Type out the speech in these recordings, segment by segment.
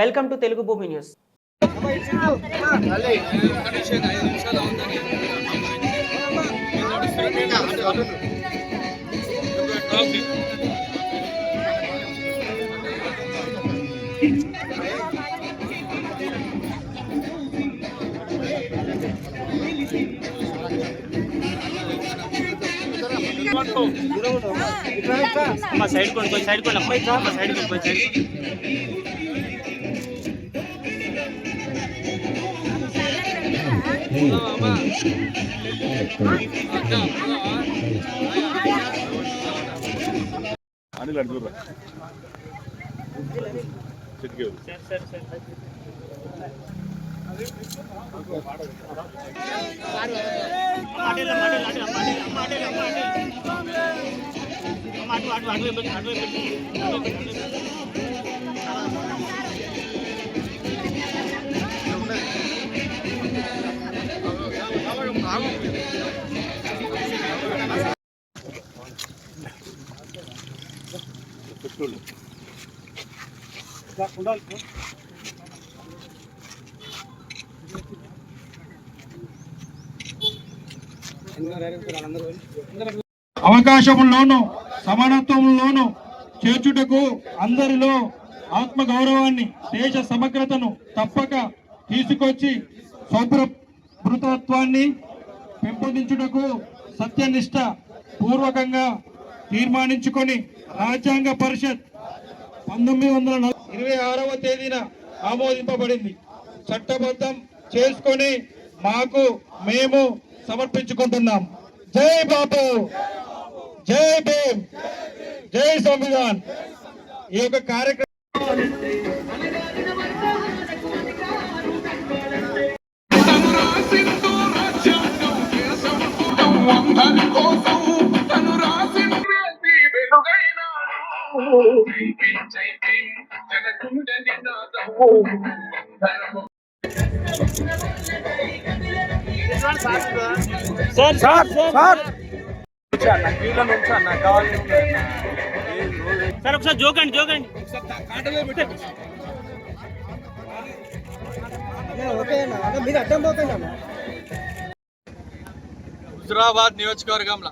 Welcome to Telugu భూమి news. అమ్మ side కొండి కొంచెం సైడ్ కొండి అమ్మ అమ్మ సైడ్ కొండి కొంచెం సైడ్. అనిల్ అడుగురా చిటికే సరే సరే సరే మాటలు మాటలు మాటలు మాటలు అవకాశంలోను సమానత్వంలోను చేర్చుటకు అందరిలో ఆత్మ గౌరవాన్ని దేశ సమగ్రతను తప్పక తీసుకొచ్చి సౌభృతత్వాన్ని పెంపొందించుటకు సత్యనిష్ట పూర్వకంగా తీర్మానించుకొని రాజ్యాంగ పరిషత్ పంతొమ్మిది వందల ఇరవై ఆరవ తేదీన ఆమోదింపబడింది. చట్టబద్ధం చేసుకొని మాకు మేము సమర్పించుకుంటున్నాం. జై బాబు జై భీమ్! జై సంవిధాన్! ఈ యొక్క కార్యక్రమం సార్ సార్ సార్. సార్. ఒకసారి జోకండి జోకండి. హుజురాబాద్ నియోజకవర్గంలో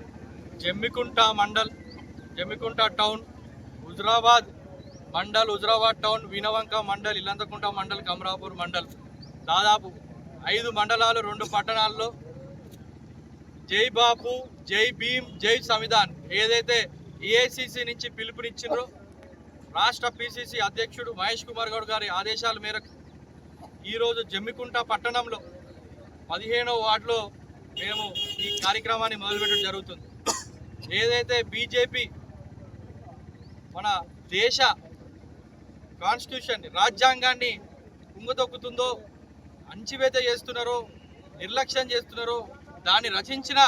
జమ్మికుంట మండల్ జమ్మికుంట టౌన్ హుజరాబాద్ మండల్ హుజరాబాద్ టౌన్ వినవంక మండల్ ఇల్లంతకుంట మండల్ కమరాపూర్ మండల్. దాదాపు ఐదు మండలాలు రెండు పట్టణాల్లో జై బాపు జై భీమ్ జై సంవిధాన్ ఏదైతే ఏఐసిసి నుంచి పిలుపునిచ్చిండ్రో రాష్ట్ర పిసిసి అధ్యక్షుడు మహేష్ కుమార్ గౌడ్ గారి ఆదేశాల మేరకు ఈరోజు జమ్మికుంట పట్టణంలో పదిహేనవ వార్డులో మేము ఈ కార్యక్రమాన్ని మొదలుపెట్టడం జరుగుతుంది. ఏదైతే బీజేపీ మన దేశ కాన్స్టిట్యూషన్ రాజ్యాంగాన్ని కుంగుదొక్కుతుందో అంచివేత చేస్తున్నారో నిర్లక్ష్యం చేస్తున్నారో దాన్ని రచించిన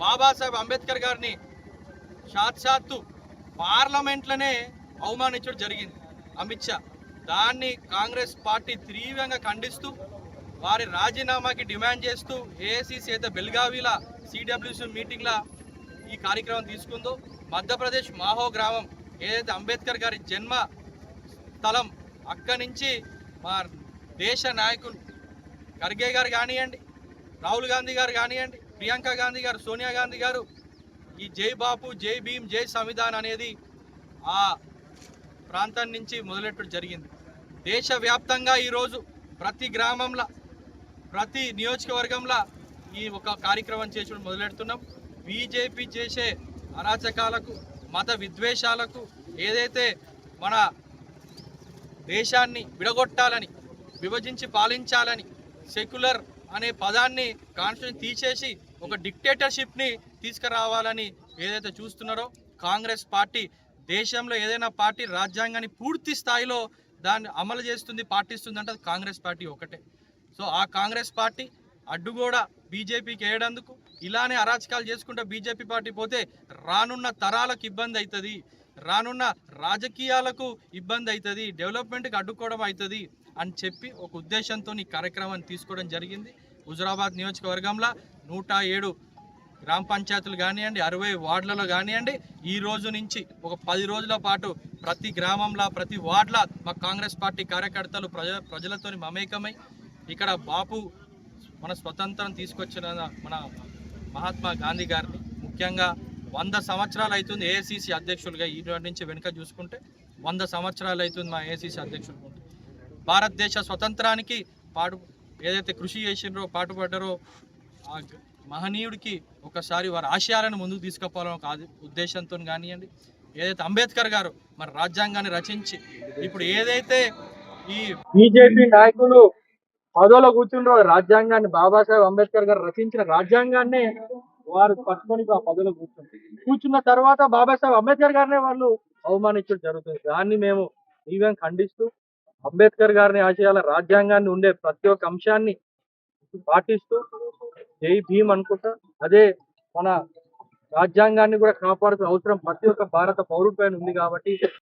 బాబాసాహెబ్ అంబేద్కర్ గారిని సాక్షాత్తు పార్లమెంట్లోనే అవమానించడం జరిగింది అమిత్ షా. దాన్ని కాంగ్రెస్ పార్టీ తీవ్రంగా ఖండిస్తూ వారి రాజీనామాకి డిమాండ్ చేస్తూ ఏఐసిసి అయితే బెల్గావీల సిడబ్ల్యూసి మీటింగ్ల ఈ కార్యక్రమం తీసుకుందో మధ్యప్రదేశ్ మాహో గ్రామం ఏదైతే అంబేద్కర్ గారి జన్మ స్థలం అక్కడి నుంచి మా దేశ నాయకులు ఖర్గే గారు కానివ్వండి రాహుల్ గాంధీ గారు కానివ్వండి ప్రియాంక గాంధీ గారు సోనియా గాంధీ గారు ఈ జై బాపు జై భీమ్ జై సంవిధాన్ అనేది ఆ ప్రాంతం నుంచి మొదలెట్టడం జరిగింది. దేశవ్యాప్తంగా ఈరోజు ప్రతి గ్రామంలో ప్రతి నియోజకవర్గంలో ఈ ఒక కార్యక్రమం చేసి మొదలెడుతున్నాం. బీజేపీ చేసే అరాచకాలకు మత విద్వేషాలకు ఏదైతే మన దేశాన్ని విడగొట్టాలని విభజించి పాలించాలని సెక్యులర్ అనే పదాన్ని కాన్స్టిట్యూషన్ తీసేసి ఒక డిక్టేటర్షిప్ని తీసుకురావాలని ఏదైతే చూస్తున్నారో కాంగ్రెస్ పార్టీ దేశంలో ఏదైనా పార్టీ రాజ్యాంగాన్ని పూర్తి స్థాయిలో దాన్ని అమలు చేస్తుంది పాటిస్తుంది అంటే అది కాంగ్రెస్ పార్టీ ఒకటే. సో ఆ కాంగ్రెస్ పార్టీ అడ్డుగోడ బీజేపీకి వేయడందుకు ఇలానే అరాచకాలు చేసుకుంటే బీజేపీ పార్టీ పోతే రానున్న తరాలకు ఇబ్బంది అవుతుంది. రానున్న రాజకీయాలకు ఇబ్బంది అవుతుంది. డెవలప్మెంట్కి అడ్డుకోవడం అవుతుంది అని చెప్పి ఒక ఉద్దేశంతో ఈ కార్యక్రమాన్ని తీసుకోవడం జరిగింది. హుజురాబాద్ నియోజకవర్గంలో నూట ఏడు గ్రామ పంచాయతీలు కానివ్వండి అరవై వార్డులలో కానివ్వండి ఈ రోజు నుంచి ఒక పది రోజుల పాటు ప్రతి గ్రామంలో ప్రతి వార్డులో మా కాంగ్రెస్ పార్టీ కార్యకర్తలు ప్రజ ప్రజలతోని మమేకమై ఇక్కడ బాపు మన స్వతంత్రం తీసుకొచ్చిన మన మహాత్మా గాంధీ గారిని ముఖ్యంగా వంద సంవత్సరాలు అవుతుంది ఏఐసిసి అధ్యక్షులుగా ఈ నుంచి వెనుక చూసుకుంటే వంద సంవత్సరాలు అవుతుంది మా ఏఐసిసి అధ్యక్షులు భారతదేశ స్వతంత్రానికి పాటు ఏదైతే కృషి చేసిండ్రో పాటుపడ్డారో ఆ మహనీయుడికి ఒకసారి వారి ఆశయాలను ముందుకు తీసుకుపోవాలని ఒక ఉద్దేశంతో కానివ్వండి. ఏదైతే అంబేద్కర్ గారు మన రాజ్యాంగాన్ని రచించి ఇప్పుడు ఏదైతే ఈ బీజేపీ నాయకులు పదవిలో కూర్చుండ్రు రాజ్యాంగాన్ని బాబాసాహెబ్ అంబేద్కర్ గారు రచించిన రాజ్యాంగాన్ని వారు పట్టుకొని ఆ పదవిలో కూర్చుంది కూర్చున్న తర్వాత బాబాసాహెబ్ అంబేద్కర్ గారినే వాళ్ళు అవమానించడం జరుగుతుంది. దాన్ని మేము ఈవెన్ ఖండిస్తూ అంబేద్కర్ గారిని ఆశయాల రాజ్యాంగాన్ని ఉండే ప్రతి ఒక్క అంశాన్ని పాటిస్తూ జై భీమ్ అనుకుంటా అదే మన రాజ్యాంగాన్ని కూడా కాపాడుతున్న అవసరం ప్రతి ఒక్క భారత పౌరుడిపైన ఉంది కాబట్టి